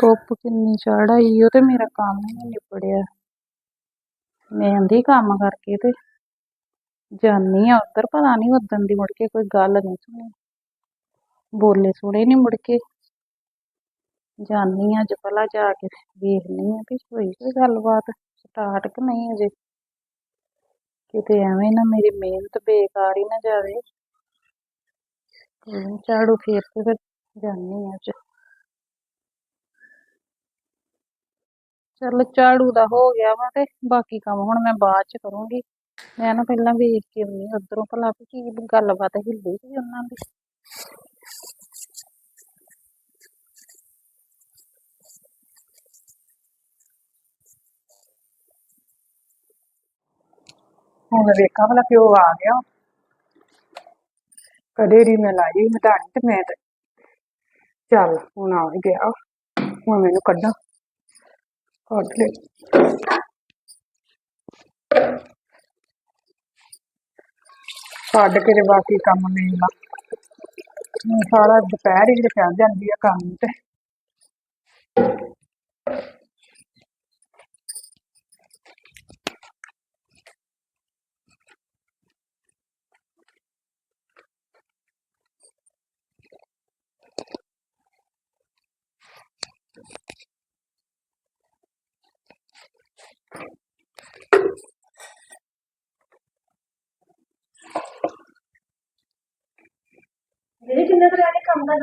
ਧੁੱਪ ਕਿੰਨੀ ਚੜ ਆਈ ਓ ਤੇ ਮੇਰਾ ਕੰਮ ਹੀ ਨੀ ਨਿਬੜਿਆ। ਮੈਂ ਆਂਦੀ ਕੰਮ ਕਰਕੇ ਤੇ ਜਾਨੀ ਆ ਉੱਧਰ, ਪਤਾ ਨੀ ਓਦਣ ਦੀ ਮੁੜ ਕੇ ਕੋਈ ਗੱਲ ਨੀ ਸੁਣੀ। ਬੋਲੇ ਸੁਣੇ ਨੀ ਮੁੜ ਕੇ। ਜਾਨੀ ਆ ਅੱਜ ਭਲਾ ਜਾ ਕੇ ਵੇਖਦੀ ਆ ਵੀ ਹੋਈ ਕੋਈ ਗੱਲਬਾਤ, ਸਟਾਰਟ ਕਿ ਨਹੀਂ ਅਜੇ। ਕਿਤੇ ਐਵੇਂ ਨਾ ਮੇਰੀ ਮਿਹਨਤ ਬੇਕਾਰ ਹੀ ਨਾ ਜਾਵੇ। ਝਾੜੂ ਫੇਰ ਕੇ ਫਿਰ ਜਾਨੀ ਆ ਅੱਜ। ਚੱਲ ਝਾੜੂ ਦਾ ਹੋ ਗਿਆ ਵਾ ਤੇ ਬਾਕੀ ਕੰਮ ਹੁਣ ਮੈਂ ਬਾਅਦ ਚ ਕਰੂੰਗੀ। ਮੈਂ ਨਾ ਪਹਿਲਾਂ ਵੇਖ ਕੇ ਆਉਣੀ ਉੱਧਰੋਂ ਭਲਾ ਵੀ ਕੀ ਗੱਲਬਾਤ ਹਿੱਲੀ ਸੀ ਉਹਨਾਂ ਦੀ। ਹੁਣ ਵੇਖਾਂ ਭਲਾ ਪਿਓ ਆ ਗਿਆ। ਕਦੇ ਦੀ ਮੈਂ ਲਾਈ ਮਧਾਣੀ ਤੇ ਮੈਂ ਤੇ ਚੱਲ ਹੁਣ ਆ ਗਿਆ। ਹੁਣ ਮੈਨੂੰ ਕੱਢਾਂ। ਕੱਢ ਲੈ ਕੇ ਤੇ ਬਾਕੀ ਕੰਮ ਨਹੀਂ ਲਾ ਸਾਰਾ ਦੁਪਹਿਰ ਹੀ ਜਿਹੜੇ ਚੱਲ ਜਾਂਦੀ ਆ ਕੰਮ ਤੇ। ਦੀਦੀ ਕਿੰਨਾ ਕੁ ਰਹਿ ਗਿਆ ਕੰਮ ਦਾ?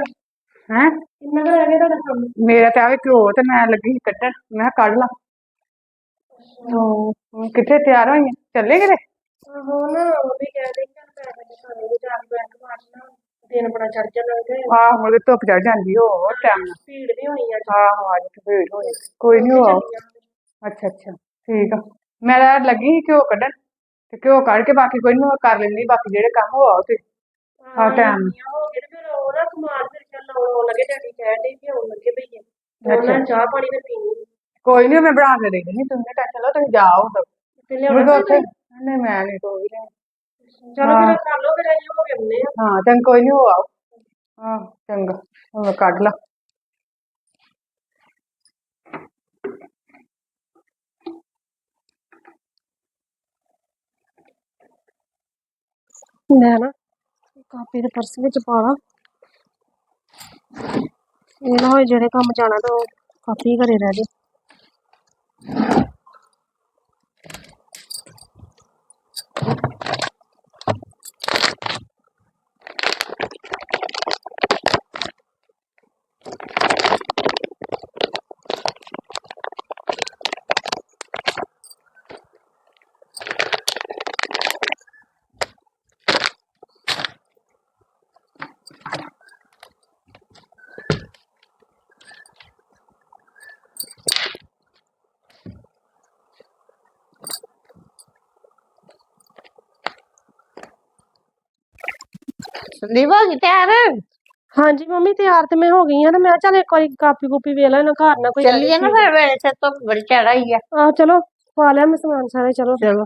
ਹੈ? ਕਿੰਨਾ ਕੁ ਰਹਿ ਗਿਆ ਤੁਹਾਡਾ ਕੰਮ? ਮੇਰਾ ਤਾਂ ਆਵੇ ਘਿਓ ਤੇ ਮੈਂ ਲੱਗੀ ਸੀ ਕੱਢਣ। ਮੈਂ ਕਿਹਾ ਕੱਢ ਲਾ। ਹੁਣ ਕਿੱਥੇ ਤਿਆਰ ਹੋਈ ਆਂ? ਚੱਲੇ ਕਿਤੇ? ਆਹੋ ਨਾ ਉਹ ਵੀ ਕਹਿੰਦੇ ਕਿ ਚੱਲ ਪੈਸੇ ਦੇ ਸਾਰੇ ਦੇ ਚਾਰ ਬੈਂਕ ਮਾਰਨਾ। ਦਿਨ ਬੜਾ ਚੜ ਜਾਣਾ ਤੇ ਆਹ ਮੁੜ ਧੁੱਪ ਚੜ ਜਾਂਦੀ ਉਹ ਟਾਈਮ ਭੀੜ ਵੀ ਹੋਣੀ ਅੱਜ ਆਹੋ ਅੱਜ ਤੇ ਭੀੜ ਹੋਈ ਕੋਈ ਨਹੀਂ ਆਓ। ਅੱਛਾ ਅੱਛਾ ਠੀਕ ਆ। ਮੈਂ ਤਾਂ ਲੱਗੀ ਸੀ ਘਿਓ ਕੱਢਣ ਤੇ ਘਿਓ ਕੱਢ ਕੇ ਬਾਕੀ ਕੋਈ ਨਹੀਂ ਕਰ ਲੈਂਦੀ ਬਾਕੀ ਜਿਹੜੇ ਕੰਮ ਉਹ ਆਓ ਤੇ। ਆਹ ਟਾਈਮ ਹੋ ਗਏ ਤੇ ਫਿਰ ਉਹ ਨਾ ਸਮਾਨ ਫਿਰ ਚੱਲ ਆਉਣ ਲੱਗੇ ਡੈਡੀ ਕਹਿਣ ਦੇ ਕਿ ਆਉਣ ਲੱਗੇ ਭਈਏ ਉਹਨਾਂ ਚਾਹ ਪਾਣੀ ਤੇ ਪੀਣੀ। ਕੋਈ ਨਹੀਂ ਮੈਂ ਬਣਾ ਕੇ ਦੇ ਦੇਣੀ ਤੁਸੀਂ ਟੈਨਸ਼ਨ ਲਓ ਤੁਸੀਂ ਜਾਓ ਤਾਂ ਤੇ ਲਿਆਉਣਾ ਉੱਥੇ ਨਹੀਂ ਮੈਂ ਨਹੀਂ ਕੋਈ ਨਹੀਂ ਚਲੋ ਫਿਰ ਕਰ ਲਓ ਫਿਰ ਅਸੀਂ ਹੋ ਕੇ ਆਉਂਦੇ ਆ ਹਾਂ ਚੰਗਾ ਕੋਈ ਨਹੀਂ ਉਹ ਆਓ। ਹਾਂ ਚੰਗਾ। ਹੁਣ ਕੱਢ ਲਾ। ਮੈਂ ਨਾ ਕਾਪੀ ਦੇ ਪਰਸ ਵਿੱਚ ਪਾ ਲਾਂ। ਇਹ ਨਾ ਹੋਏ ਜਿਹੜੇ ਕੰਮ ਜਾਣਾ ਤਾਂ ਉਹ ਕਾਫੀ ਘਰੇ ਰਹਿ ਜੇ। ਸੰਦੀਪ ਹੋ ਗਈ ਤਿਆਰ ਹਾਂਜੀ ਮੰਮੀ ਤਿਆਰ ਤੇ ਮੈਂ ਹੋ ਗਈ ਆ ਤੇ ਮੈਂ ਕਿਹਾ ਚੱਲ ਇੱਕ ਵਾਰੀ ਕਾਪੀ ਕੂਪੀ ਵੇਖ ਲੈਣਾ ਘਰ ਨਾ ਕੋਈ ਰਹਿ ਚੱਲੀਏ ਨਾ ਜਾਏ ਫਿਰ ਵੇਲੇ ਸੇ ਤੋਂ ਬੜੀ ਚੜਾਈ ਆ ਆਹ ਚਲੋ ਪਾ ਲਿਆ ਮੈਂ ਸਮਾਨ ਸਾਰੇ ਚਲੋ ਚਲੋ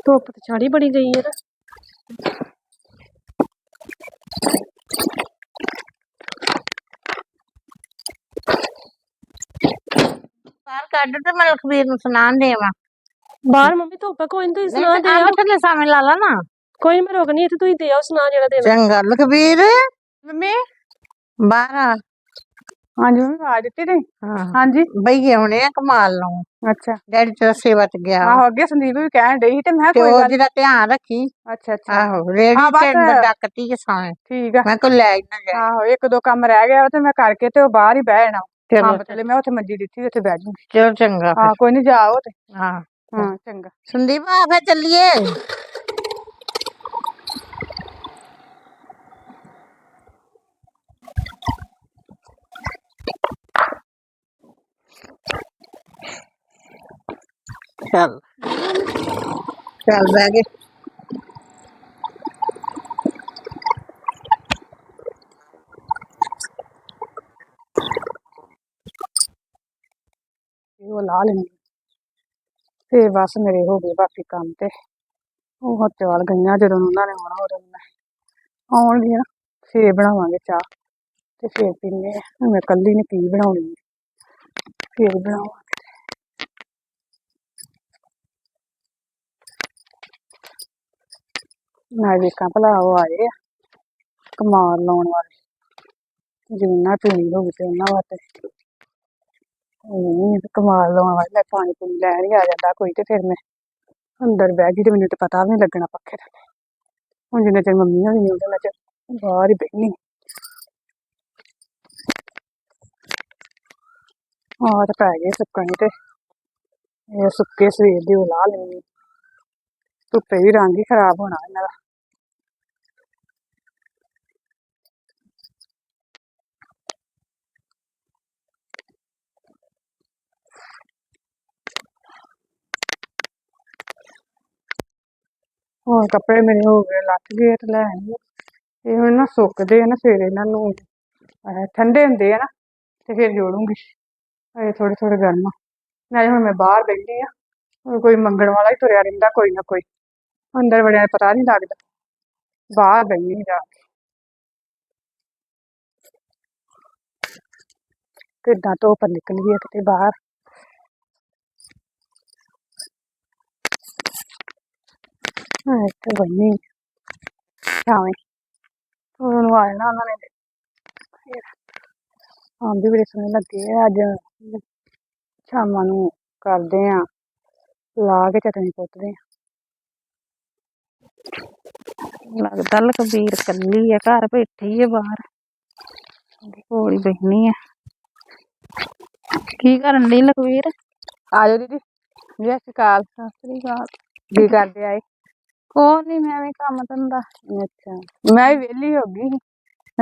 ਧੁੱਪ ਤੇ ਚਾੜੀ ਬੜੀ ਗਈ ਹੈ ਨਾ ਕੱਢ ਤੇ ਮੈਂ ਲਖਬੀਰ ਨੂੰ ਸੁਣਾਣ ਦੇਵਾਂ। ਬਾਹਰ ਮੰਮੀ ਧੁੱਪ ਹੈ ਕੋਈ ਨਹੀਂ ਤੁਸੀਂ ਸੁਣਾ ਦੇ ਆਹ ਥੱਲੇ ਸਾਵੇਂ ਲਾ ਲਾ ਨਾ। ਕੋਈ ਨੀ, ਮੈਂ ਰੋਕਣੀ ਇੱਥੇ ਤੁਸੀਂ ਦੇ ਆਓ ਸੁਣਾ ਜਿਹੜਾ ਦੇਣਾ। ਚੰਗਾ ਲਖਬੀਰ। ਮੰਮੀ? ਬਾਹਰ ਆ। ਹਾਂਜੀ ਮੰਮੀ ਆ ਦਿੱਤੀ ਤੁਸੀਂ ਹਾਂ। ਹਾਂਜੀ। ਬਈਏ ਹੁਣੇ ਆ ਕਮਾਲ ਨੂੰ ਅੱਛਾ। ਡੈਡੀ ਤੋਂ ਸੇਵਾ ਤੇ ਗਿਆ। ਆਹੋ ਅੱਗੇ ਸੰਦੀਪ ਵੀ ਕਹਿਣ ਡਈ ਸੀ ਤੇ ਮੈਂ ਤੇ ਕਿਹਾ ਕੋਈ ਉਹ ਗੱਲ ਜਿਹੜਾ ਧਿਆਨ ਰੱਖੀ। ਅੱਛਾ ਅੱਛਾ। ਆਹੋ ਰੇੜੀ ਹਾਂ, ਬਸ। ਤੇ ਡੱਕਤੀ ਸਾਵੇਂ ਠੀਕ ਆ। ਮੈਂ ਕੋ ਲੈ ਹੀ ਨਾ ਜਾ ਆਹੋ ਇੱਕ ਦੋ ਕੰਮ ਰਹਿ ਗਿਆ ਵਾ ਤੇ ਮੈਂ ਕਰਕੇ ਤੇ ਉਹ ਬਾਹਰ ਹੀ ਬਹਿ ਜਾਣਾ। ਚਲੋ ਅੰਬ ਥੱਲੇ ਮੈਂ ਉੱਥੇ ਮੰਜੀ ਦਿੱਤੀ ਉੱਥੇ ਬਹਿ ਜੂੰਗੀ ਚਲੋ ਚੰਗਾ ਹਾਂ ਕੋਈ ਨਹੀਂ ਜਾਓ ਤੇ ਫਿਰ ਹਾਂ ਹਾਂ ਚੰਗਾ। ਸੰਦੀਪ ਆ ਫਿਰ ਚੱਲੀਏ। ਚੱਲ। ਚੱਲ ਬਹਿ ਗਏ। ਲਾ ਲੈਂਦੀ ਤੇ ਬਸ ਮੇਰੇ ਹੋ ਗਏ ਬਾਕੀ ਕੰਮ ਤੇ। ਉਹ ਚਾਲ ਗਈਆਂ ਜਦੋਂ ਉਹਨਾਂ ਨੇ ਆਉਣਾ ਉਦੋਂ ਮੈਂ ਆਉਣਗੀਆਂ ਫੇਰ ਬਣਾਵਾਂਗੇ ਚਾਹ ਤੇ ਫੇਰ ਪੀਂਦੇ ਆ। ਮੈਂ ਕੱਲੀ ਨੇ ਕੀ ਬਣਾਉਣੀ। ਫੇਰ ਬਣਾਵਾਂਗੇ। ਮੈਂ ਵੇਖਾਂ ਭਲਾ ਉਹ ਆਏ ਆ ਕਮਾਲ ਲਾਉਣ ਵਾਲੇ। ਜਿੰਨਾ ਪੀਣੀ ਹੋ ਗਈ ਤੇ ਉਹਨਾਂ ਵਾਸਤੇ। ਨਹੀਂ ਕਮਾਲ ਲਾਉਣ ਵਾਲੇ ਪਾਣੀ ਪੂਣੀ ਲੈਣ ਹੀ ਆ ਜਾਂਦਾ ਕੋਈ, ਤੇ ਫਿਰ ਮੈਂ ਅੰਦਰ ਬਹਿ ਗਈ ਤੇ ਮੈਨੂੰ ਤੇ ਪਤਾ ਵੀ ਨਹੀਂ ਲੱਗਣਾ ਪੱਖੇ ਥੱਲੇ ਹੁਣ ਜਿੰਨੇ ਚਿਰ ਮੰਮੀ ਹੋਣੀ ਨਹੀਂ ਉਹਦੇ ਚਿਰ ਬਾਹਰ ਹੀ ਬਹਿਨੀ। ਆਹ ਤੇ ਪੈ ਗਏ ਸੁੱਕਣੇ ਤੇ। ਇਹ ਸੁੱਕੇ ਸਵੇਰ ਦੀ ਉਹ ਲਾ ਲੈਣੀ। ਧੁੱਪੇ ਵੀ ਰੰਗ ਹੀ ਖਰਾਬ ਹੋਣਾ ਇਹਨਾਂ ਦਾ। ਹੁਣ ਕੱਪੜੇ ਮੇਰੇ ਹੋ ਗਏ, ਲੱਥ ਗਏ ਤੇ ਲੈ ਆਈ ਇਹ ਹੁਣ ਨਾ ਸੁੱਕਦੇ ਆ ਨਾ ਫਿਰ ਇਹਨਾਂ ਨੂੰ। ਠੰਡੇ ਹੁੰਦੇ ਆ ਨਾ, ਤੇ ਫਿਰ ਜੋੜੂੰਗੀ। ਅਜੇ ਥੋੜੇ ਥੋੜੇ ਗਰਮ ਨਾਲੇ ਹੁਣ ਮੈਂ ਬਾਹਰ ਬੈਠੀ ਆ ਕੋਈ ਮੰਗਣ ਵਾਲਾ ਹੀ ਤੁਰਿਆ ਰਹਿੰਦਾ ਕੋਈ ਨਾ ਕੋਈ। ਅੰਦਰ ਵੜਿਆ ਪਤਾ ਨਹੀਂ ਲੱਗਦਾ। ਬਾਹਰ ਬੈਠੀ ਜਾ ਕੇ। ਕਿੱਦਾਂ ਧੁੱਪ ਨਿਕਲੀ ਹੈ ਕਿਤੇ ਬਾਹਰ। ਹਾਂ ਇੱਥੇ ਬੰਨੀ ਛਾਵੇਂ ਉਹਨਾਂ ਨੂੰ ਉਹਨਾਂ ਨੇ ਫਿਰ ਆਂਦੇ ਬੜੇ ਸੋਹਣੇ ਲੱਗੇ ਆ ਅੱਜ ਸ਼ਾਮਾਂ ਨੂੰ ਕਰਦੇ ਆ ਲਾ ਕੇ ਚਟਨੀ ਪੁੱਟਦੇ ਆ ਲੱਗਦਾ ਲਖਬੀਰ ਕੱਲੀ ਆ ਘਰ ਬੈਠੀ ਆ ਬਾਹਰ ਉਹਦੇ ਕੋਲ ਹੀ ਬੈਠੀ ਆ ਕੀ ਕਰਨ ਡਈ ਲਖਬੀਰ ਆਜੋ ਦੀਦੀ ਜੀ ਸਤਿ ਸ਼੍ਰੀ ਅਕਾਲ ਸਤਿ ਸ੍ਰੀ ਅਕਾਲ। ਕੀ ਕਰਦੇ ਆਏ? ਕੋਈ ਨਹੀਂ ਮੈਂ ਵੀ ਕੰਮ ਧੰਦਾ। ਅੱਛਾ ਮੈਂ ਵੀ ਵਿਹਲੀ ਹੋ ਗਈ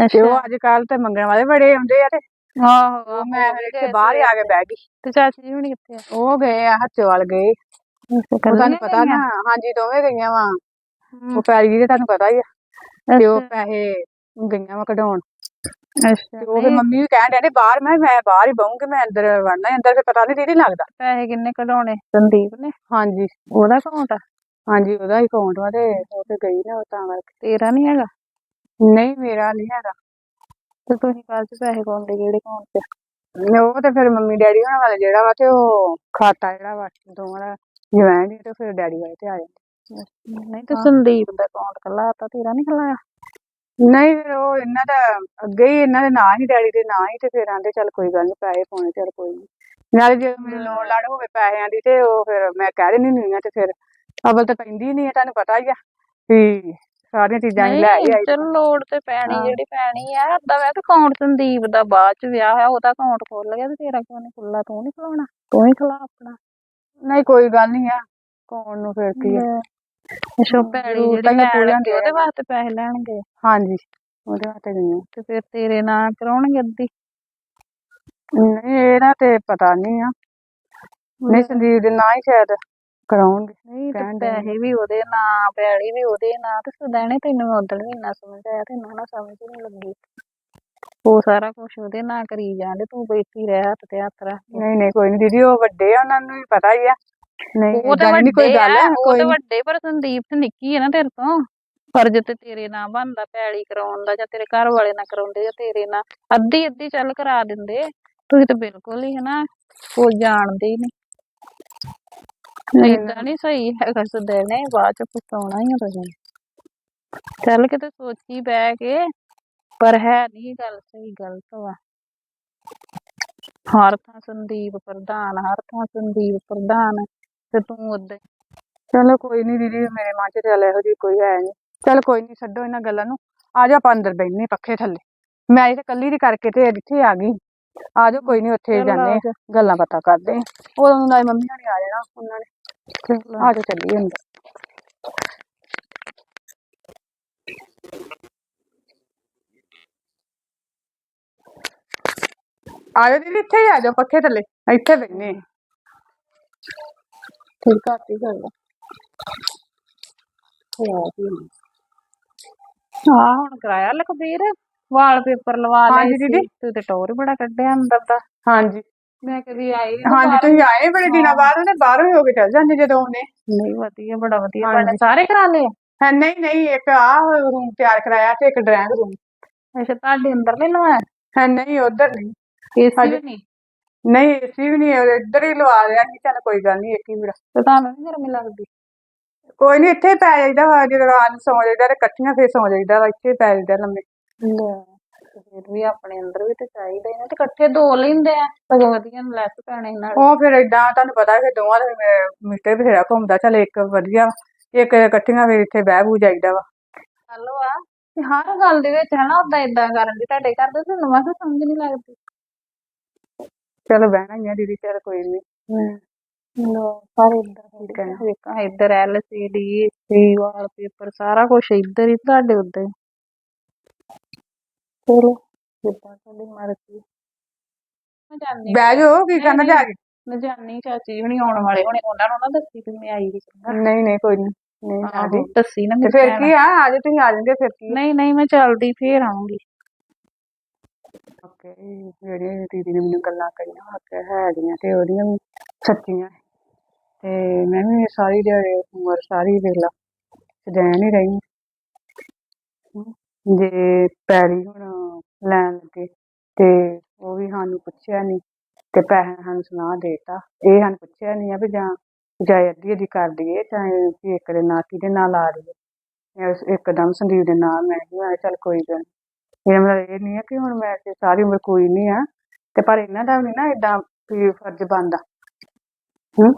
ਤੇ ਉਹ ਅੱਜ ਕੱਲ ਤੇ ਮੰਗਣ ਵਾਲੇ ਬੜੇ ਆਉਂਦੇ ਆ ਤੇ ਆਹੋ ਮੈਂ ਫਿਰ ਇੱਥੇ ਬਾਹਰ ਹੀ ਆ ਕੇ ਬਹਿ ਗਈ। ਤੇ ਚਾਚੀ ਜੀ ਹੁਣ ਕਿੱਥੇ ਆ? ਉਹ ਗਏ ਆ ਹੱਥੋਵਾਲ ਗਏ। ਉਹ ਤੁਹਾਨੂੰ ਪਤਾ ਨਾ ਹਾਂਜੀ ਦੋਵੇਂ ਗਈਆਂ ਵਾ। ਉਹ ਪੈਰੀ ਦੀ ਤੁਹਾਨੂੰ ਪਤਾ ਹੀ ਆ ਤੇ ਉਹ ਪੈਸੇ ਗਈਆਂ ਵਾ ਕਢਾਉਣ। ਅੱਛਾ ਉਹ ਫਿਰ ਮੰਮੀ ਵੀ ਕਹਿਣ ਡਏ ਨੇ ਬਾਹਰ ਮੈਂ ਮੈਂ ਬਾਹਰ ਹੀ ਬਹੂੰਗੀ ਮੈਂ ਅੰਦਰ ਵੜਨਾ ਅੰਦਰ ਫਿਰ ਪਤਾ ਨਹੀਂ ਦੀਦੀ ਲੱਗਦਾ? ਪੈਸੇ ਕਿੰਨੇ ਕਢਾਉਣੇ? ਸੰਦੀਪ ਨੇ? ਹਾਂਜੀ। ਉਹਦਾ ਅਕਾਊਂਟ ਆ? ਹਾਂਜੀ ਉਹਦਾ ਅਕਾਊਂਟ ਵਾ ਤੇ ਉਹ ਤੇ ਗਈ ਨਾ ਉਹ ਤਾਂ ਕਰਕੇ। ਤੇਰਾ ਨਹੀਂ ਹੈਗਾ? ਨਹੀਂ ਮੇਰਾ ਨਹੀਂ ਹੈਗਾ। ਤੇ ਤੁਸੀਂ ਕੱਲ ਚ ਪੈਸੇ ਪਾਉਂਦੇ ਕਿਹੜੇ ਅਕਾਊਂਟ ਚ? ਉਹ ਤੇ ਫਿਰ ਮੰਮੀ ਡੈਡੀ ਹੋਣਾ ਵਾਲਾ ਜਿਹੜਾ ਵਾ ਤੇ ਉਹ ਖਾਤਾ ਜਿਹੜਾ ਵਾ ਦੋਵਾਂ ਦਾ ਜੁਆਇੰਟ ਹੀ ਤੇ ਫਿਰ ਡੈਡੀ ਵਾਲੇ ਤੇ ਆ ਜਾਂਦਾ। ਨਹੀਂ ਤੇ ਸੰਦੀਪ ਦਾ ਅਕਾਊਂਟ ਖਲਾਤਾ ਤੇਰਾ ਨਹੀਂ ਖਲਾਇਆ ਨਹੀਂ ਫਿਰ ਉਹ ਇਹਨਾਂ ਦਾ ਅੱਗੇ ਹੀ ਇਹਨਾਂ ਦੇ ਨਾਂ ਹੀ ਡੈਡੀ ਦੇ ਨਾਂ ਹੀ ਤੇ ਫਿਰ ਆਂਦੇ ਚੱਲ ਕੋਈ ਗੱਲ ਨਹੀਂ ਪੈਸੇ ਪਾਉਣੇ ਚੱਲ ਕੋਈ ਨਹੀਂ ਨਾਲੇ ਜੇ ਮੈਨੂੰ ਲੋੜ ਲੜ ਹੋਵੇ ਪੈਸਿਆਂ ਦੀ ਤੇ ਉਹ ਫਿਰ ਮੈਂ ਕਹਿ ਦਿੰਦੀ ਹੁੰਦੀ ਆ ਤੇ ਫਿਰ ਅਵਲ ਤਾਂ ਪੈਂਦੀ ਨਹੀਂ ਹੈ ਤੁਹਾਨੂੰ ਪਤਾ ਹੀ ਆ ਵੀ ਸਾਰੀਆਂ ਚੀਜ਼ਾਂ ਹੀ ਲੈ ਆਈ ਚਲ ਲੋੜ ਤੇ ਪੈਣੀ। ਜਿਹੜੀ ਪੈਣੀ ਆ ਏਦਾਂ ਵੇ ਤੇ ਅਕਾਊਂਟ ਸੰਦੀਪ ਦਾ ਬਾਅਦ ਚ ਵਿਆਹ ਹੋਇਆ ਉਹਦਾ ਅਕਾਊਂਟ ਖੁੱਲ ਗਿਆ ਤੇ ਤੇਰਾ ਕਿਉਂ ਨਹੀਂ ਖੁੱਲਾ ਤੂੰ ਨਹੀਂ ਖੁਲਾਉਣਾ ਤੂੰ ਹੀ ਖੁਲਾ ਆਪਣਾ। ਨਹੀਂ ਕੋਈ ਗੱਲ ਨਹੀਂ ਆ ਕੌਣ ਨੂੰ ਫਿਰ ਕੀ ਆ। ਅੱਛਾ ਪੈੜੀ ਜਿਹੜੀ ਲੈਣਗੇ ਉਹਦੇ ਵਾਸਤੇ ਪੈਸੇ ਲੈਣਗੇ? ਹਾਂਜੀ ਉਹਦੇ ਵਾਸਤੇ ਗਈਆਂ ਤੇ ਫਿਰ ਤੇਰੇ ਨਾਂ ਕਰਾਉਣਗੇ ਅੱਧੀ? ਨਹੀਂ ਇਹਦਾ ਤੇ ਪਤਾ ਨਹੀਂ ਆ। ਨਹੀਂ ਸੰਦੀਪ ਦੇ ਨਾਂ ਹੀ ਸ਼ਾਇਦ ਕਰਾਉਣਗੇ ਨਹੀਂ ਤੇ ਕਹਿਣ ਨੇ। ਪੈਸੇ ਵੀ ਉਹਦੇ ਨਾਂ ਪੈੜੀ ਵੀ ਉਹਦੇ ਨਾਂ ਤੇ ਸਦਾਣੇ ਤੈਨੂੰ ਉਦੋਂ ਵੀ ਇੰਨਾ ਸਮਝ ਆਇਆ ਤੈਨੂੰ ਨਾ ਸਮਝ ਹੀ ਨਹੀਂ ਲੱਗੀ। ਉਹ ਸਾਰਾ ਕੁਝ ਉਹਦੇ ਨਾਂ ਕਰੀ ਜਾਂਦੇ ਤੂੰ ਬੈਠੀ ਰਹਿ ਹੱਥ ਤੇ ਹੱਥ ਰੱਖ ਕੇ। ਨਹੀਂ ਨਹੀਂ ਕੋਈ ਨਹੀਂ ਦੀਦੀ ਉਹ ਵੱਡੇ ਆ ਉਹਨਾਂ ਨੂੰ ਵੀ ਪਤਾ ਹੀ ਆ। ਨਹੀਂ ਉਹ ਤੇ ਏਦਾਂ ਦੀ ਨੀ ਕੋਈ ਗੱਲ ਆ ਉਹ ਕੋਈ ਤੇ ਨੀ। ਵੱਡੇ ਪਰ ਸੰਦੀਪ ਤੇ ਨਿੱਕੀ ਹੈ ਨਾ ਤੇਰੇ ਤੋਂ। ਫਰਜ਼ ਤੇ ਤੇਰੇ ਨਾਂ ਬਣਦਾ ਪੈਲੀ ਕਰਾਉਣ ਦਾ ਜਾਂ ਤੇਰੇ ਘਰ ਵਾਲੇ ਨਾਲ ਕਰਾਉਂਦੇ ਜਾਂ ਤੇਰੇ ਨਾਲ ਅੱਧੀ ਅੱਧੀ ਚੱਲ ਕਰਾ ਦਿੰਦੇ। ਤੁਸੀਂ ਤਾਂ ਬਿਲਕੁਲ ਹੀ ਹਨਾ ਕੋਈ ਜਾਣਦੇ ਹੀ ਨਹੀਂ। ਏਦਾਂ ਨਹੀਂ ਸਹੀ ਹੈਗਾ ਸਦੈਣੇ ਬਾਅਦ ਚ ਪਛਤਾਉਣਾ ਹੀ ਆ ਤੁਸੀਂ ਚੱਲ ਕਿਤੇ ਸੋਚੀ ਬਹਿ ਕੇ ਪਰ ਹੈ ਨਹੀਂ ਗੱਲ ਸਹੀ ਗਲਤ ਵਾ। ਹਰ ਥਾਂ ਸੰਦੀਪ ਪ੍ਰਧਾਨ ਹਰ ਥਾਂ ਸੰਦੀਪ ਪ੍ਰਧਾਨ ਤੇ ਤੂੰ ਉਦਾਂ ਚਲੋ ਕੋਈ ਨਹੀਂ ਦੀਦੀ ਮੇਰੇ ਮਨ ਚ ਚੱਲ ਇਹੋ ਜਿਹੀ ਕੋਈ ਹੈ ਨਹੀਂ ਚਲ ਕੋਈ ਨਹੀਂ ਛੱਡੋ ਇਹਨਾਂ ਗੱਲਾਂ ਨੂੰ। ਆ ਜਾ ਆਪਾਂ ਅੰਦਰ ਬੈਠਨੇ ਪੱਖੇ ਥੱਲੇ। ਮੈਂ ਇਹ ਤਾਂ ਕੱਲੀ ਦੀ ਕਰਕੇ ਤੇ ਇੱਥੇ ਆ ਗਈ। ਆ ਜਾਓ ਕੋਈ ਨਹੀਂ ਉੱਥੇ ਜਾਂਦੇ ਗੱਲਾਂ ਬਾਤਾਂ ਕਰਦੇ ਉਦੋਂ ਨੂੰ ਨਾਲੇ ਮੰਮੀ ਹੋਣੀ ਆ ਜਾਣਾ ਉਹਨਾਂ ਨੇ। ਆ ਜਾਓ ਚੱਲੀਏ ਅੰਦਰ। ਆ ਜਾਓ ਦੀਦੀ ਇੱਥੇ ਹੀ ਆ ਜਾਓ ਪੱਖੇ ਥੱਲੇ। ਇੱਥੇ ਬੈਠਨੇ ਆ। ਠੀਕ ਆ। ਠੀਕ ਗੱਲ ਹਾਂ ਹੁਣ ਕਰਾਇਆ ਲਖਬੀਰ ਵਾਲ ਪੇਪਰ ਲਵਾ ਲਏ ਹਾਂਜੀ ਦੀਦੀ। ਤੂੰ ਤੇ ਟੌਰ ਬੜਾ ਕੱਢਿਆ ਅੰਦਰ ਦਾ। ਹਾਂਜੀ। ਮੈਂ ਕਦੀ ਆਈ ਨੀ ਹਾਂਜੀ ਬਾਹਰ। ਤੁਸੀਂ ਆਏ ਬੜੇ ਦਿਨਾਂ ਬਾਅਦ ਤੇ ਬਾਹਰੋਂ ਹੀ ਹੋ ਕੇ ਚੱਲ ਜਾਂਦੇ ਜਦੋਂ ਆਉਂਦੇ ਨਹੀਂ ਵਧੀਆ ਬੜਾ ਵਧੀਆ। ਹਾਂਜੀ। ਸਾਰੇ ਕਰਾ ਲਏ ਹੈ ਨਹੀਂ ਨਹੀਂ ਇੱਕ ਆ ਰੂਮ ਤਿਆਰ ਕਰਾਇਆ ਤੇ ਇੱਕ ਡਰਾਇੰਗ ਰੂਮ ਅੱਛਾ ਤੁਹਾਡੇ ਅੰਦਰ ਨਹੀਂ ਲਵਾਇਆ? ਹੈ ਨਹੀਂ ਉਧਰ ਨਹੀਂ। ਏਸੀ ਵੀ ਨਹੀਂ? ਨਹੀਂ ਏਸੀ ਵੀ ਨਹੀਂ ਹੈ, ਇੱਧਰ ਹੀ ਲਵਾ ਲਿਆ ਨਹੀਂ ਚੱਲ ਕੋਈ ਗੱਲ ਨਹੀਂ ਇੱਕ ਹੀ ਮੇਰਾ ਤੇ ਤੁਹਾਨੂੰ ਨੀ ਗਰਮੀ ਲੱਗਦੀ? ਕੋਈ ਨਹੀਂ ਇੱਥੇ ਹੀ ਪੈ ਜਾਈਦਾ ਵਾ ਜਦੋਂ ਰਾਤ ਨੂੰ ਸੌਂ ਜਾਈਦਾ ਤੇ ਇਕੱਠੀਆਂ ਫੇਰ ਸੌਂ ਜਾਈਦਾ ਵਾ ਇੱਥੇ ਹੀ ਪੈ ਜਾਈਦਾ ਲੰਮੇ। ਲੈ। ਫਿਰ ਵੀ ਆਪਣੇ ਅੰਦਰ ਵੀ ਤੇ ਚਾਹੀਦਾ ਹੀ ਨਾ ਤੇ ਇਕੱਠੇ ਦੋ ਲੈਂਦੇ ਆ ਸਗੋਂ ਵਧੀਆ ਨੂੰ ਲੈਸ ਪੈਣੇ ਨਾਲ। ਉਹ ਫਿਰ ਏਦਾਂ ਤੁਹਾਨੂੰ ਪਤਾ ਫਿਰ ਦੋਵਾਂ ਦੇ ਮਿੱਟੇ ਬਥੇਰਾ ਘੁੰਮਦਾ ਚੱਲ ਇੱਕ ਵਧੀਆ ਵਾ, ਇੱਕ ਇਕੱਠੀਆਂ ਫੇਰ ਇੱਥੇ ਬਹਿ ਬੂ ਜਾਈਦਾ ਵਾ। ਗੱਲ ਵਾ ਕਿ ਹਰ ਗੱਲ ਦੇ ਵਿੱਚ ਹਨਾ ਉਦਾਂ ਇਦਾਂ ਕਰਨ ਦੀ ਤੁਹਾਡੇ ਘਰ ਦੇ ਤੁਹਾਨੂੰ ਵਾਸਤੇ ਸਮਝ ਨਹੀਂ ਲੱਗਦੀ। ਚਲੋ ਬਹਿਣਾ ਹੀ ਆ ਦੀਦੀ ਚੱਲ ਕੋਈ ਨਹੀਂ ਲੋ ਸਾਰੇ ਇੱਧਰ ਹੈ। ਵੇਖਾਂ ਇੱਧਰ ਐਲ ਸੀ ਡੀ ਵਾਲਪੇਪਰ ਸਾਰਾ ਕੁਝ ਇੱਧਰ ਹੀ ਤੁਹਾਡੇ ਉੱਧਰ ਹੀ। ਚਲੋ ਜਿੱਦਾਂ ਤੁਹਾਡੀ ਮਰਜ਼ੀ। ਮੈਂ ਜਾਣੀ ਬਹਿ ਜਾਓ ਕੀ ਕਰਨਾ ਜਾ ਕੇ? ਮੈਂ ਜਾਣੀ ਚਾਚੀ ਹੁਣੀ ਆਉਣ ਵਾਲੇ ਹੁਣੇ ਉਹਨਾਂ ਨੂੰ ਨਾ ਦੱਸੀ ਵੀ ਮੈਂ ਆਈ ਚੰਗਾ। ਨਹੀਂ ਨਹੀਂ ਕੋਈ ਨਹੀਂ ਨਹੀਂ ਆ ਜੀ ਦੱਸੀ ਨਾ ਤੇ ਫਿਰ। ਕੀ ਆ ਆ ਜਾਓ ਤੁਸੀਂ ਆ ਜਾਂਦੇ ਫਿਰ ਕੀ ਨਹੀਂ ਨਹੀਂ ਮੈਂ ਚੱਲਦੀ ਫੇਰ ਆਉਂਗੀ ਓਕੇ ਜਿਹੜੀਆਂ ਦੀਦੀ ਨੇ ਮੈਨੂੰ ਗੱਲਾਂ ਕਹੀਆਂ ਵਾਕਿਆ ਹੈਗੀਆਂ ਤੇ ਉਹਦੀਆਂ ਵੀ ਸੱਚੀਆਂ। ਤੇ ਮੈਂ ਵੀ ਸਾਰੀ ਦਿਹਾੜੀ ਉਮਰ ਸਾਰੀ ਵੇਲਾ ਸਦੈਣ ਹੀ ਰਹੀ। ਜੇ ਪੈਰੀ ਹੁਣ ਲੈਣ ਲੱਗੇ ਤੇ ਉਹ ਵੀ ਸਾਨੂੰ ਪੁੱਛਿਆ ਨਹੀਂ ਤੇ ਪੈਸੇ ਸਾਨੂੰ ਸੁਣਾ ਦੇਤਾ। ਇਹ ਸਾਨੂੰ ਪੁੱਛਿਆ ਨਹੀਂ ਆ ਵੀ ਜਾਂ ਜਾਇ ਅੱਧੀ ਅੱਧੀ ਕਰ ਦਈਏ ਚਾਹੇ ਵੀ ਇੱਕ ਦੇ ਨਾਂ ਕਿਹਦੇ ਨਾਲ ਲਾ ਦਈਏ। ਇਸ- ਇੱਕਦਮ ਸੰਦੀਪ ਦੇ ਨਾਂ ਮੈਂ ਕਿਹਾ ਚੱਲ ਕੋਈ ਗੱਲ ਇਹ ਮਤਲਬ ਇਹ ਨਹੀਂ ਹੈ ਕਿ ਹੁਣ ਮੈਂ ਤੇ ਸਾਰੀ ਉਮਰ ਕੋਈ ਨਹੀਂ ਆ ਤੇ ਪਰ ਇਹਨਾਂ ਦਾ ਵੀ ਨਾ ਏਦਾਂ ਵੀ ਫਰਜ਼ ਬਣਦਾ। ਹੂੰ?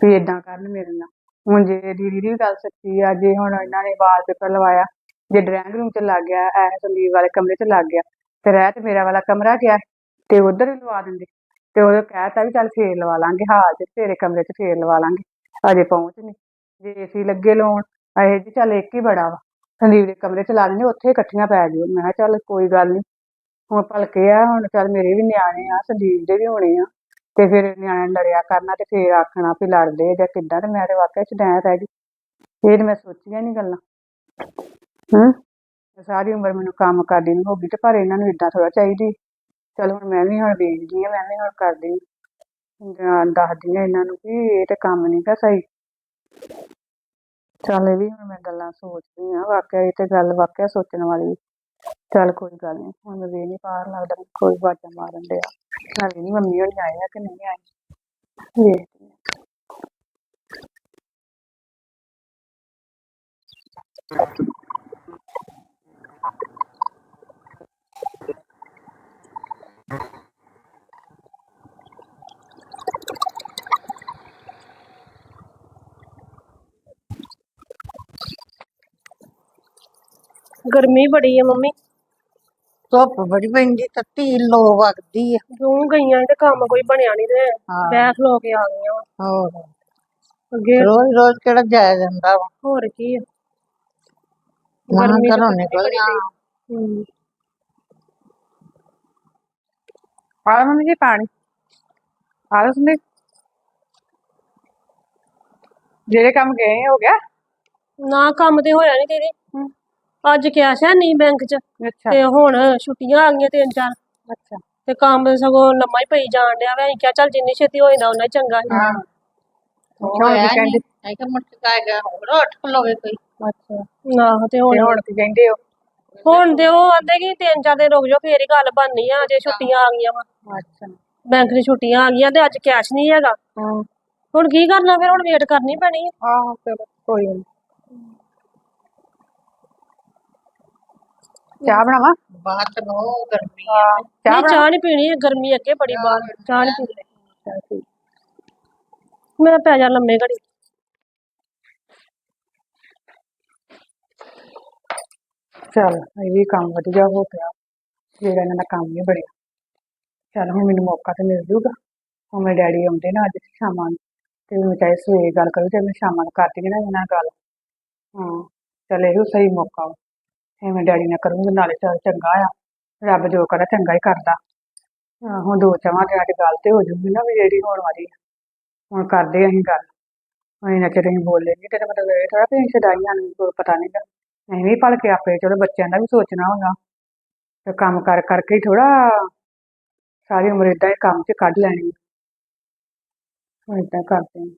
ਵੀ ਏਦਾਂ ਕਰਨ ਮੇਰੇ ਨਾਲ। ਹੁਣ ਜੇ ਦੀਦੀ ਦੀ ਗੱਲ ਸੱਚੀ ਆ, ਜੇ ਹੁਣ ਇਹਨਾਂ ਨੇ ਵਾਲਪੇਪਰ ਲਵਾਇਆ ਜੇ ਡਰਾਇੰਗ ਰੂਮ 'ਚ ਲੱਗ ਗਿਆ, ਇਹ ਸੰਦੀਪ ਵਾਲੇ ਕਮਰੇ 'ਚ ਲੱਗ ਗਿਆ, ਤੇ ਰਹਿ ਤੇ ਮੇਰਾ ਵਾਲਾ ਕਮਰਾ ਗਿਆ ਤੇ ਉਧਰ ਹੀ ਲਵਾ ਦਿੰਦੇ। ਤੇ ਉਹ ਕਹਿਤਾ ਵੀ ਚੱਲ ਫੇਰ ਲਵਾ ਲਾਂਗੇ, ਹਾਲ 'ਚ ਤੇਰੇ ਕਮਰੇ 'ਚ ਫੇਰ ਲਵਾ ਲਾਂਗੇ ਅਜੇ ਪਹੁੰਚ ਨਹੀਂ ਜੇ ਏਸੀ ਲੱਗੇ ਲਾਉਣ ਇਹ ਜੀ ਚੱਲ ਇੱਕ ਹੀ ਬੜਾ ਵਾ। ਸੰਦੀਪ ਦੇ ਕਮਰੇ 'ਚ ਲਾ ਦਿੰਦੇ, ਉੱਥੇ ਇਕੱਠੀਆਂ ਪੈ ਜਿਓ ਮੈਂ ਕਿਹਾ ਚੱਲ ਕੋਈ ਗੱਲ ਨਹੀਂ ਹੁਣ ਭਲਕੇ ਆ, ਹੁਣ ਚੱਲ ਮੇਰੇ ਵੀ ਨਿਆਣੇ ਆ, ਸੰਦੀਪ ਦੇ ਵੀ ਹੋਣੇ ਆ। ਤੇ ਫਿਰ ਨਿਆਣਿਆਂ ਨੇ ਲੜਿਆ ਕਰਨਾ ਤੇ ਫਿਰ ਆਖਣਾ ਵੀ ਲੜਦੇ ਜਾਂ ਕਿੱਦਾਂ, ਤੇ ਮੈਂ ਤੇ ਵਾਕਿਆ ਚ ਡੈਂ ਰਹਿ ਗਈ ਇਹ ਮੈਂ ਸੋਚੀਆਂ ਨਹੀਂ ਗੱਲਾਂ। ਹੂੰ। ਸਾਰੀ ਉਮਰ ਮੈਨੂੰ ਕੰਮ ਕਰਦੀ ਨੂੰ ਹੋ ਗਈ ਤੇ ਪਰ ਇਹਨਾਂ ਨੂੰ ਇਦਾਂ ਥੋੜਾ ਚਾਹੀਦੀ। ਚਲ ਹੁਣ ਮੈਂ ਵੀ ਹੁਣ ਵੇਖਦੀ ਆ ਮੈਂ ਵੀ ਹੁਣ ਕਰਦੀ ਜਾਂ ਦੱਸਦੀ ਆ ਇਹਨਾਂ ਨੂੰ ਵੀ ਇਹ ਤੇ ਕੰਮ ਨਹੀਂ ਗਾ ਸਹੀ। ਚੱਲ ਇਹ ਵੀ ਹੁਣ ਮੈਂ ਗੱਲਾਂ ਸੋਚਦੀ ਆ ਵਾਕਿਆ ਇਹ ਤੇ ਗੱਲ ਵਾਕਿਆ ਸੋਚਣ ਵਾਲੀ ਚੱਲ ਕੋਈ ਗੱਲ ਨਹੀਂ ਹੁਣ ਮੈਂ ਵੇ ਨਹੀਂ ਬਾਹਰ ਲੱਗਦਾ, ਕੋਈ ਵਾਜਾ ਮਾਰਨ ਡਿਆ। ਨਾਲੇ ਨਹੀਂ ਮੰਮੀ ਹੋਣੀ ਆਏ ਆ ਕਿ ਨਹੀਂ ਆਏ? ਵੇਖਦੀ ਆ ਗਰਮੀ ਬੜੀ ਆ ਮੰਮੀ। ਧੁੱਪ ਬੜੀ ਪੈਂਦੀ ਤੱਤੀ ਲੋ ਵਗਦੀ ਆ। ਦੋ ਗਈਆਂ ਤੇ ਕੰਮ ਕੋਈ ਬਣਿਆ ਨਹੀਂ ਤੇ ਹਾਂ। ਬੈਠ ਲੋ ਕੇ ਆ ਗਈਆਂ। ਵਾਂ। ਹੋਰ। ਅੱਗੇ ਰੋਜ਼ ਰੋਜ਼ ਕਿਹੜਾ ਜਾਇਆ ਜਾਂਦਾ ਵਾ। ਹੋਰ ਕੀ ਆ। ਨਾ ਗਰਮੀ ਤਾਂ ਘਰੋਂ ਨਿਕਲ ਬੜੀ ਜਾ ਹਮ, ਆ ਲਓ ਮੰਮੀ ਜੀ ਪਾਣੀ। ਆ ਲਓ ਸੰਦੀਪ। ਜਿਹੜੇ ਕੰਮ ਗਏ ਹੋ ਗਿਆ? ਨਾ ਕੰਮ ਤੇ ਹੋਇਆ ਨਹੀਂ ਤੇਰੇ ਅੱਜ ਕੈਸ਼ ਹੈ ਨਹੀਂ ਬੈਂਕ 'ਚ ਅੱਛਾ। ਤੇ ਹੁਣ ਛੁੱਟੀਆਂ ਆ ਗਈਆਂ ਤਿੰਨ ਚਾਰ। ਅੱਛਾ। ਤੇ ਕੰਮ ਸਗੋਂ ਲੰਮਾ ਹੀ ਪਈ ਜਾਣ ਡਿਆ ਵਾ। ਅਸੀਂ ਕਿਹਾ ਚੱਲ ਜਿੰਨੀ ਛੇਤੀ ਹੋ ਜਾਂਦਾ ਉਹਨਾਂ ਹੀ ਚੰਗਾ ਸੀ। ਹਾਂ। ਹੁਣ ਕੀ ਕਹਿੰਦੇ ਹੈ ਕਿ ਮੁੱਟਕਾ ਗਿਆ ਹੋਰ ਉੱਠ ਖਲੋਵੇ ਕੋਈ। ਅੱਛਾ। ਆਹੋ ਤੇ ਤੇ ਹੁਣ ਹੁਣ ਕੀ ਕਹਿੰਦੇ ਹੋ? ਹੁਣ ਤੇ ਉਹ ਆਂਦੇ ਕਿ ਤਿੰਨ ਚਾਰ ਦਿਨ ਰੁਕ ਜਾਓ ਫੇਰ ਹੀ ਗੱਲ ਬਣਨੀ ਆ ਜੇ ਛੁੱਟੀਆਂ ਆ ਗਈਆਂ ਵਾ। ਅੱਛਾ। ਬੈਂਕ ਦੀ ਛੁੱਟੀਆਂ ਆ ਗਈਆਂ ਤੇ ਅੱਜ ਕੈਸ਼ ਨਹੀਂ ਹੈਗਾ। ਹਾਂ। ਹੁਣ ਕੀ ਕਰਨਾ ਫਿਰ ਹੁਣ ਵੇਟ ਕਰਨੀ ਪੈਣੀ ਆ। ਆਹੋ ਚਲੋ ਕੋਈ ਨਹੀਂ ਚਾਹ ਬਣਾਵਾਂ? ਬਾਤ ਨੂੰ ਗਰਮੀ ਆ। ਹਾਂ ਚਾਹ ਨਹੀਂ ਬਣਾ ਚਾਹ ਨਹੀਂ ਪੀਣੀ ਗਰਮੀ ਅੱਗੇ ਬੜੀ ਬਾਹਰ ਚਾਹ ਨਹੀਂ ਪੀਣੀ। ਮੈਂ ਪੈ ਜਾ ਲੰਮੇ ਘੜੀ। ਚੱਲ, ਇਹ ਵੀ ਕੰਮ ਵਧੀਆ ਹੋ ਗਿਆ। ਜਿਹੜਾ ਇਹਨਾਂ ਦਾ ਕੰਮ ਨਹੀਂ ਬਣਿਆ ਚੱਲ, ਹੁਣ ਮੈਨੂੰ ਮੌਕਾ ਤੇ ਮਿਲ ਜੂਗਾ। ਹੁਣ ਮੇਰੇ ਡੈਡੀ ਆਉਂਦੇ ਨਾ ਅੱਜ ਸ਼ਾਮਾਂ ਨੂੰ। ਤੇ ਮੈਂ ਚਾਹੇ ਸਵੇਰੇ ਗੱਲ ਕਰੂ ਤੇ ਮੈਂ ਸ਼ਾਮਾਂ ਨੂੰ ਕਰਦੀ ਨਾ ਇਹਨਾਂ ਨਾਲ ਗੱਲ। ਹਾਂ, ਚੱਲ ਇਹੋ ਸਹੀ ਮੌਕਾ ਵਾ। ਇਹ ਮੈਂ ਡੈਡੀ ਨਾਲ ਕਰੂੰਗੀ, ਨਾਲੇ ਚੱਲ ਚੰਗਾ ਆ। ਰੱਬ ਜੋ ਕਰਦਾ ਚੰਗਾ ਹੀ ਕਰਦਾ। ਹੁਣ ਦੋ ਚਾਵਾਂ ਦਿਨਾਂ ਦੀ ਗੱਲ ਤੇ ਹੋ ਜੂਗੀ ਨਾ ਵੀ ਜਿਹੜੀ ਹੋਣ ਵਾਲੀ ਆ। ਹੁਣ ਕਰਦੇ ਅਸੀਂ ਗੱਲ। ਅਸੀਂ ਨਾ ਚਿਰ ਅਸੀਂ ਬੋਲੇ ਨਹੀਂ ਤੇਰਾ ਮਤਲਬ ਇਹ ਥੋੜਾ ਵੀ ਅਸੀਂ ਸਦਾਈਆਂ ਨੂੰ ਕੋਈ ਪਤਾ ਨਹੀਂ ਐਵੇਂ ਭਲਕੇ ਆਪੇ ਚਲੋ ਬੱਚਿਆਂ ਦਾ ਵੀ ਸੋਚਣਾ ਹੁੰਦਾ ਤੇ ਕੰਮ ਕਰ ਕਰਕੇ ਥੋੜਾ ਸਾਰੀ ਉਮਰ ਏਦਾਂ ਹੀ ਕੰਮ 'ਚ ਕੱਢ ਲੈਣੀ। ਏਦਾਂ ਕਰਦੇ ਨੇ